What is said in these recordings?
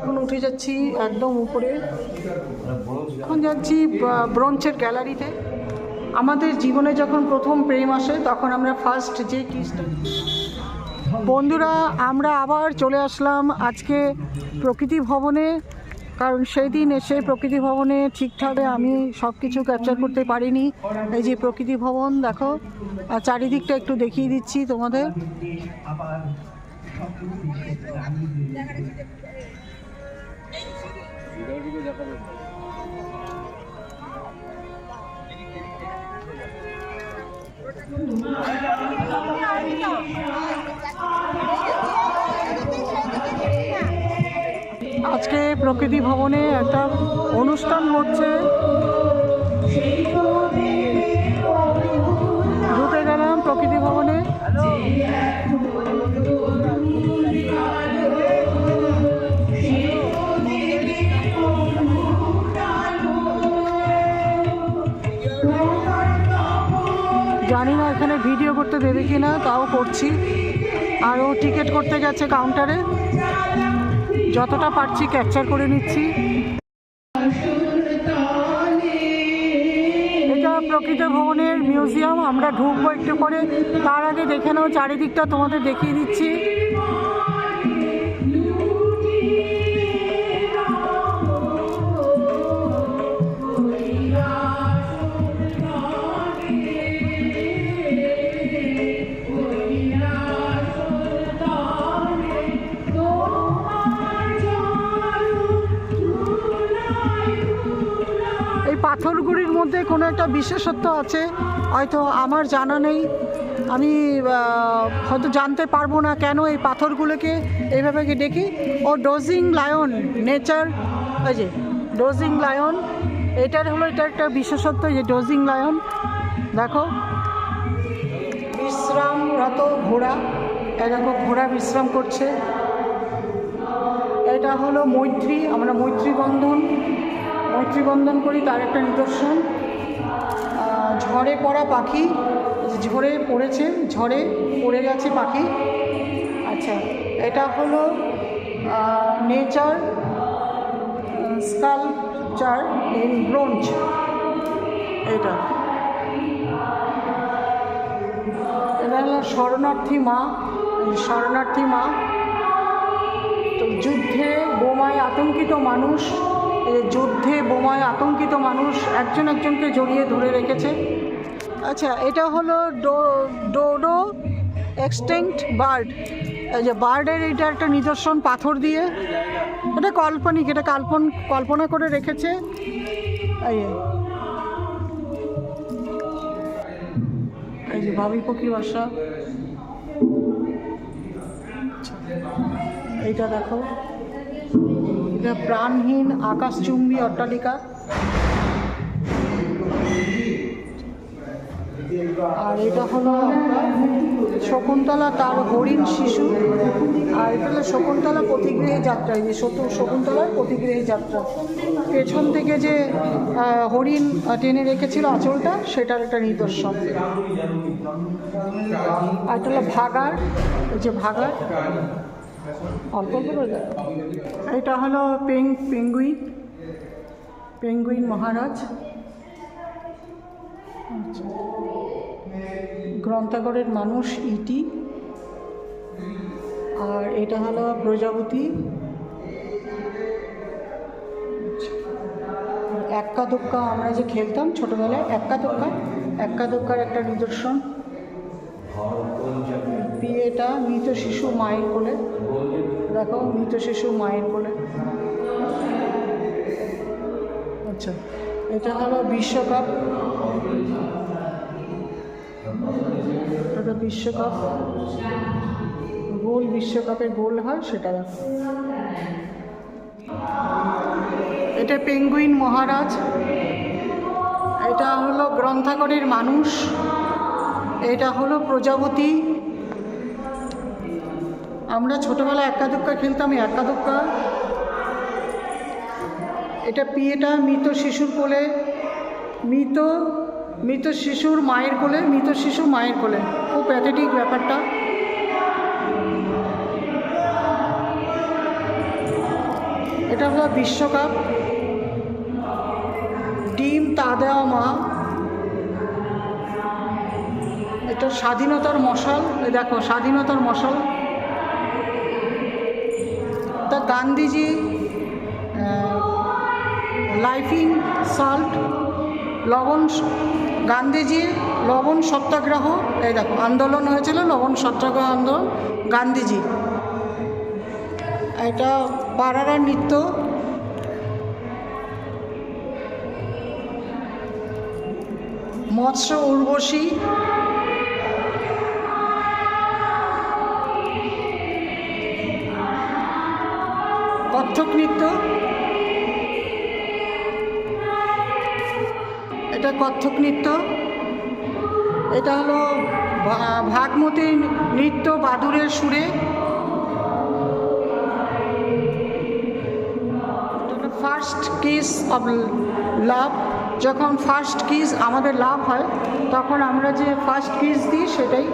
এখন উঠে যাচ্ছি একদম উপরে। এখন যাচ্ছি ব্রঞ্চের গ্যালারিতে। আমাদের জীবনে যখন প্রথম প্রেম আসে, তখন আমরা ফার্স্ট যে কিসটা বন্ধুরা, আমরা আবার চলে আসলাম আজকে প্রকৃতি ভবনে, কারণ সেই দিন এসে প্রকৃতি ভবনে ঠিকঠাক আমি সব কিছু ক্যাপচার করতে পারিনি। এই যে প্রকৃতি ভবন, দেখো, আর চারিদিকটা একটু দেখিয়ে দিচ্ছি তোমাদের। আজকে প্রকৃতি ভবনে একটা অনুষ্ঠান হচ্ছে। কি না তাও করছি। আরও টিকিট করতে গেছে কাউন্টারে যতটা পারছি ক্যাপচার করে নিচ্ছি। এটা প্রকৃত ভবনের মিউজিয়াম আমরা ঢুকবো একটু করে তার আগে দেখে নাও, চারিদিকটা তোমাদের দেখিয়ে দিচ্ছি। মধ্যে কোনো একটা বিশেষত্ব আছে, হয়তো আমার জানা নেই। আমি হয়তো জানতে পারব না কেন এই পাথরগুলোকে এইভাবে দেখি। ও ডোজিং লায়ন, নেচার ওই যে ডোজিং লায়ন, এটার হলো, এটা একটা বিশেষত্ব যে ডোজিং লায়ন। দেখো বিশ্রামরত ঘোড়া এরকম ঘোড়া বিশ্রাম করছে। এটা হলো মৈত্রী, আমরা মৈত্রী বন্ধন মৈত্রী বন্ধন করি, তার একটা নিদর্শন। ঝড়ে পড়া পাখি, ঝড়ে পড়েছে, ঝড়ে পড়ে গেছে পাখি। আচ্ছা এটা হলো নেচার স্কালচার ইন ব্রোঞ্জ। এটা। এটা হলো শরণার্থী মা শরণার্থী মা। তো যুদ্ধে বোমায় আতঙ্কিত মানুষ যুদ্ধে বোমায় আতঙ্কিত মানুষ একজন একজনকে জড়িয়ে ধরে রেখেছে। আচ্ছা এটা হলো ডো ডোডো এক্সটেন্ট বার্ড। এই যে বার্ডের এটা একটা নিদর্শন পাথর দিয়ে। এটা কাল্পনিক এটা কাল্পন কল্পনা করে রেখেছে। এই যে। ভাবি পক্ষী বাসা এইটা দেখো। প্রাণহীন আকাশচুম্বী অট্টালিকা। আর এটা হলো শকুন্তলা, তার হরিণ শিশু। আর এটা হলো শকুন্তলা প্রতিগৃহে যাত্রা, এই যে শকুন্তলার প্রতিগৃহে যাত্রা। পেছন থেকে যে হরিণ টেনে রেখেছিল আঁচলটা, সেটার একটা নিদর্শন। আর এটা হলো ভাগার যে ভাগার অল্প অল্প করে এটা হলো পেং পেঙ্গুইন। পেঙ্গুইন মহারাজ। আচ্ছা। গ্রন্থাগারের মানুষ ইটি। আর এটা হলো প্রজাপতি। এক্কা দোক্কা আমরা যে খেলতাম ছোটোবেলায় এক্কা দোক্কা এক্কা দোক্কার একটা নিদর্শন। বিয়েটা মৃত শিশু মায়ের কোলে। দেখো মৃত শিশু মায়ের কোলে আচ্ছা এটা হলো বিশ্বকাপ। এটা বিশ্বকাপ। গোল, বিশ্বকাপে গোল হয়, সেটা দেখো এটা পেঙ্গুইন মহারাজ। এটা হলো গ্রন্থাগারের মানুষ। এটা হলো প্রজাপতি। আমরা ছোটোবেলায় একা দুক্কা খেলতাম একা দুক্কা। এটা পিয়েটা মৃত শিশুর কোলে, মৃত মৃত শিশুর মায়ের কোলে, মৃত শিশু মায়ের কোলে। খুব প্যাথেটিক ব্যাপারটা। এটা হলো বিশ্বকাপ। ডিম তা দেওয়া মা। এটা স্বাধীনতার মশাল। দেখো, স্বাধীনতার মশাল। তা গান্ধীজি লাইফিং সল্ট লবণ গান্ধীজির লবণ সত্যাগ্রহ এই দেখো, আন্দোলন হয়েছিল লবণ সত্যাগ্রহ আন্দোলন গান্ধীজি এটা পাড়ারা নৃত্য। মৎস্য উর্বশী কত্থক নৃত্য? এটা কত্থক নৃত্য? এটা হলো ভাগমতী নৃত্য বাদুরের সুরে। ফার্স্ট কিস অব লাভ যখন ফার্স্ট কিস আমাদের লাভ হয়, তখন আমরা যে ফার্স্ট কিস দিই, সেটাই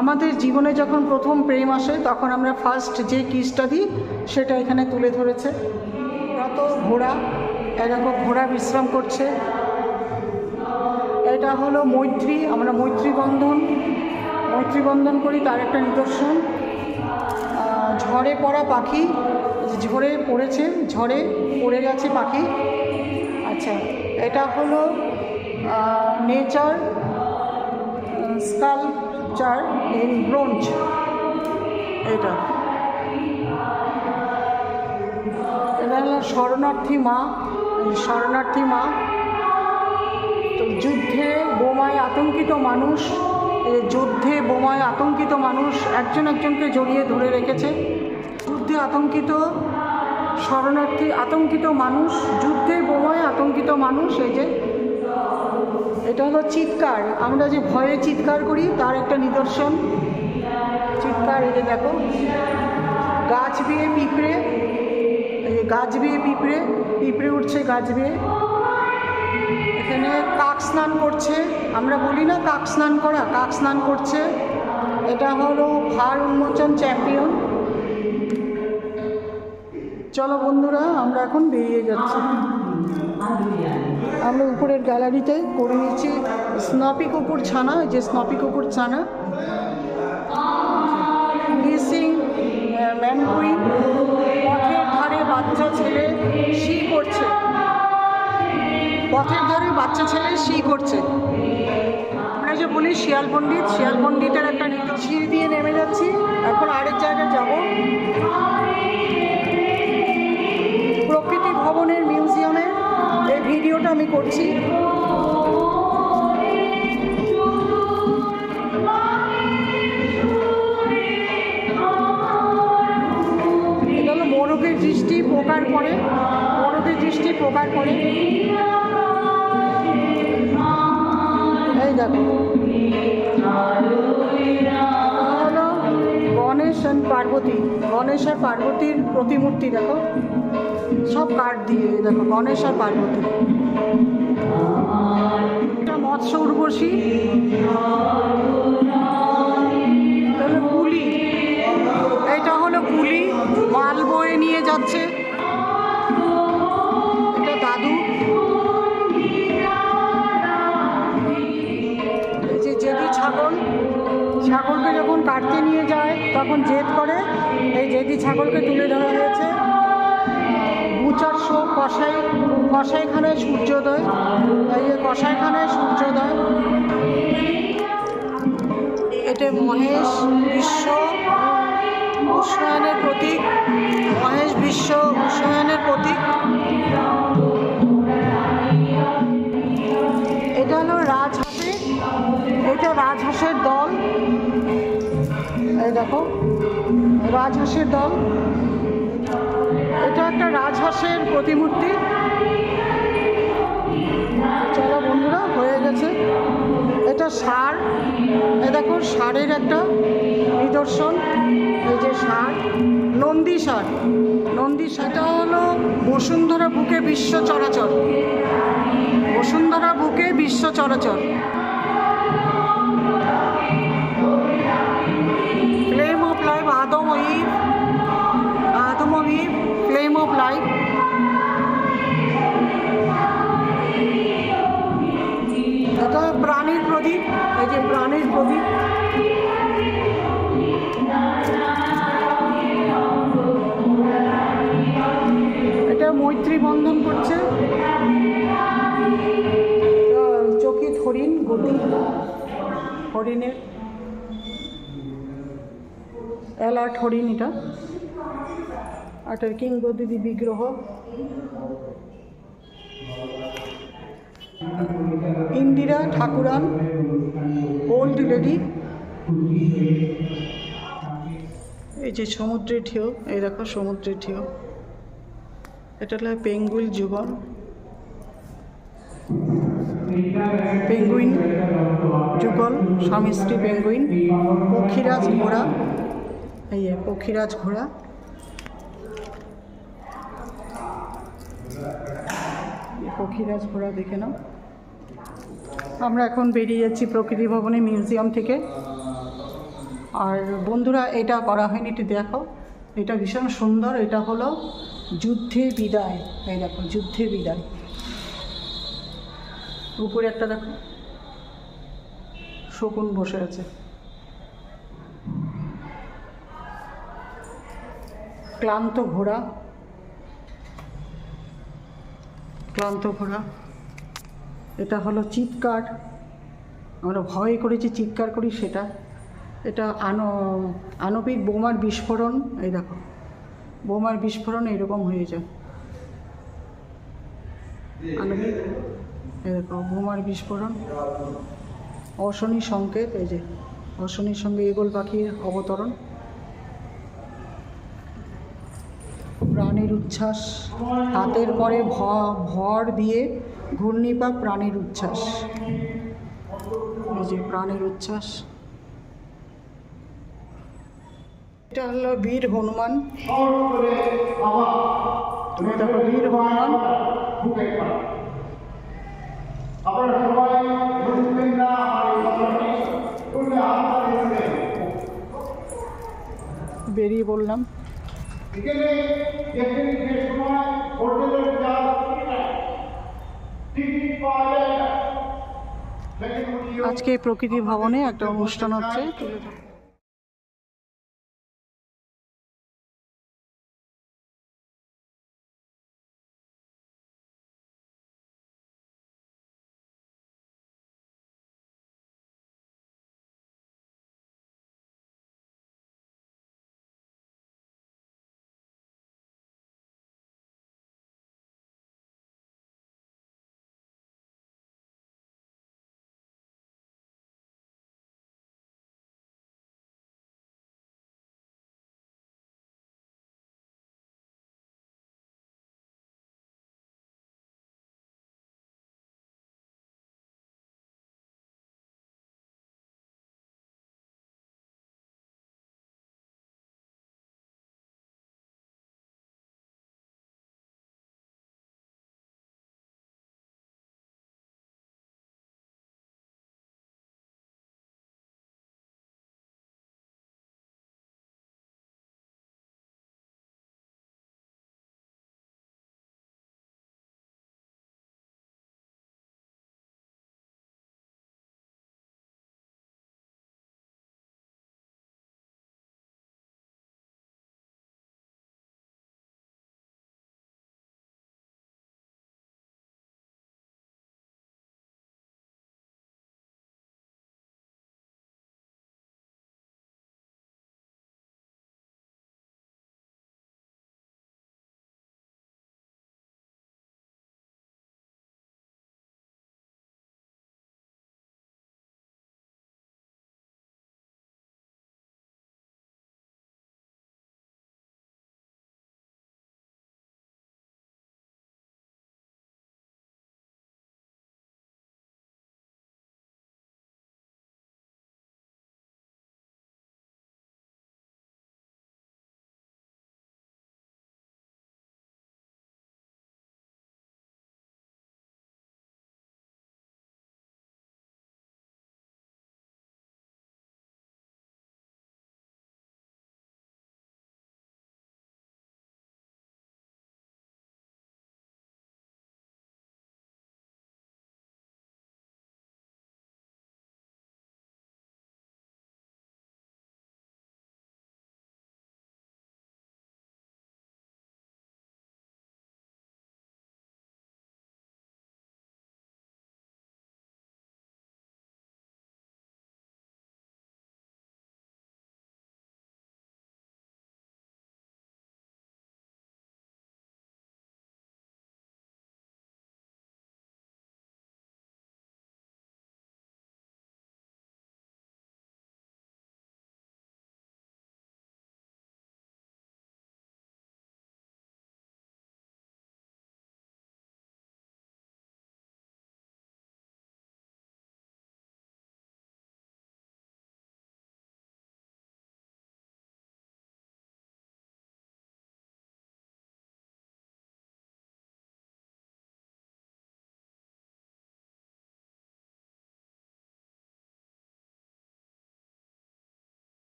আমাদের জীবনে যখন প্রথম প্রেম আসে, তখন আমরা ফার্স্ট যে কিসটা দিই, সেটা এখানে তুলে ধরেছে। কত ঘোড়া এরকম ঘোড়া বিশ্রাম করছে। এটা হলো মৈত্রী, আমরা মৈত্রী বন্ধন মৈত্রী বন্ধন করি তার একটা নিদর্শন। ঝড়ে পড়া পাখি, ঝড়ে পড়েছে, ঝড়ে পড়ে গেছে পাখি। আচ্ছা এটা হলো নেচার স্কালচার ইন ব্রোঞ্জ। এটা। এটা হলো শরণার্থী মা শরণার্থী মা। তো যুদ্ধে বোমায় আতঙ্কিত মানুষ যুদ্ধে বোমায় আতঙ্কিত মানুষ একজন একজনকে জড়িয়ে ধরে রেখেছে। যুদ্ধে আতঙ্কিত, শরণার্থী আতঙ্কিত মানুষ, যুদ্ধে বোমায় আতঙ্কিত মানুষ, এই যে এটা হলো চিৎকার। আমরা যে ভয়ে চিৎকার করি, তার একটা নিদর্শন। চিৎকার, এই যে দেখো। গাছ বিয়ে পিঁপড়ে, এই যে গাছ বিয়ে পিঁপড়ে পিঁপড়ে উঠছে গাছ বিয়ে। এখানে কাক স্নান করছে। আমরা বলি না কাক স্নান করা, কাক স্নান করছে। এটা হলো ভার উন্মোচন চ্যাম্পিয়ন। চলো বন্ধুরা, আমরা এখন বেরিয়ে যাচ্ছি। আমরা উপরের গ্যালারিতে করে নিচ্ছি স্নপি কুকুর ছানা যে স্নপি কুকুর ছানা। Missing mannequin. পথের ধারে বাচ্চা ছেলে শি করছে। পথের ধারে বাচ্চা ছেলে শি করছে। আমরা যে বলি শিয়াল পণ্ডিত, শিয়াল পণ্ডিতের একটা সিঁড়ি দিয়ে নেমে যাচ্ছি। এখন আরেক জায়গায় যাব। প্রকৃতি ভবনের ভিডিওটা আমি করছি। মোরগের দৃষ্টি পোকার পরে মোরগের দৃষ্টি পোকার পরে এই দেখো। গণেশ অ্যান্ড পার্বতী। গণেশ আর পার্বতীর প্রতিমূর্তি দেখো। সব কাঠ দিয়ে দেখো, গণেশ আর পার্বতী। মৎস্য উর্বশী এটা হলো কুলি। এটা হলো কুলি। মাল বয়ে নিয়ে যাচ্ছে। এটা দাদু। যে জেদি ছাগল। ছাগলকে যখন কাটতে নিয়ে যায়, তখন জেদ করে। এই জেদি ছাগলকে তুলে ধরা হয়েছে। বুচার শো কষাই কষাইখানায় সূর্যোদয়। এই কষাইখানায় মহেশ বিশ্ব উষ্ণায়নের প্রতীক। মহেশ বিশ্ব উষ্ণায়নের প্রতীক। এটা হলো রাজহাঁসের এটা রাজহাঁসের দল। এই দেখো, রাজহাঁসের দল। এটা একটা রাজহাঁসের প্রতিমূর্তি। চলো বন্ধুরা, হয়ে গেছে। এটা সার দেখো সারের একটা নিদর্শন, এই যে সার, নন্দী সার। নন্দী সেটা হলো বসুন্ধরা বুকে বিশ্ব চরাচর। বসুন্ধরা বুকে বিশ্ব চরাচর। Flame of life Adam Eve Adam Pradip flame of life এটা প্রাণীর প্রদীপ, এই যে প্রাণীর প্রদীপ। মৈত্রী বন্ধন করছে। চকিত হরিণ গতি হরিণের অ্যালার্ট হরিণ এটা। আর এটার কিংবদন্তি বিগ্রহ। ইন্দিরা ঠাকুরান ওল্ড লেডি এই যে সমুদ্রের ঢেউ, এই দেখো সমুদ্রের ঢেউ। এটা হলো পেঙ্গুইল যুগল পেঙ্গুইন যুগল, স্বামী স্ত্রী পেঙ্গুইন, পক্ষীরাজ ঘোড়া, এই পক্ষীরাজ ঘোড়া। পক্ষীরাজ ঘোড়া দেখে নাও। আমরা এখন বেরিয়ে যাচ্ছি প্রকৃতি ভবনে মিউজিয়াম থেকে। আর বন্ধুরা, এটা করা হয়নি, একটু দেখো এটা ভীষণ সুন্দর, এটা হলো যুদ্ধে বিদায়, এই দেখো যুদ্ধে বিদায়। উপরে একটা দেখো, শকুন বসে আছে। ক্লান্ত ঘোড়া। ক্লান্ত ঘোড়া। এটা হলো চিৎকার। আমরা ভয় করেছি, চিৎকার করি সেটা। এটা আন, আণবিক বোমার বিস্ফোরণ, এই দেখো। বোমার বিস্ফোরণ এরকম হয়ে যায়। আণবিক বোমার বিস্ফোরণ। অশনি সংকেত, এই যে অশনির সঙ্গে ইগল পাখির অবতরণ। প্রাণের উচ্ছ্বাস, হাতের পরে ভর দিয়ে ঘূর্ণিপাক প্রাণের উচ্ছ্বাস। এই যে প্রাণের উচ্ছ্বাস। এটা হলো বীর হনুমান। দেখো বীর হনুমান। বেরিয়ে বললাম আজকে প্রকৃতি ভবনে একটা অনুষ্ঠান হচ্ছে।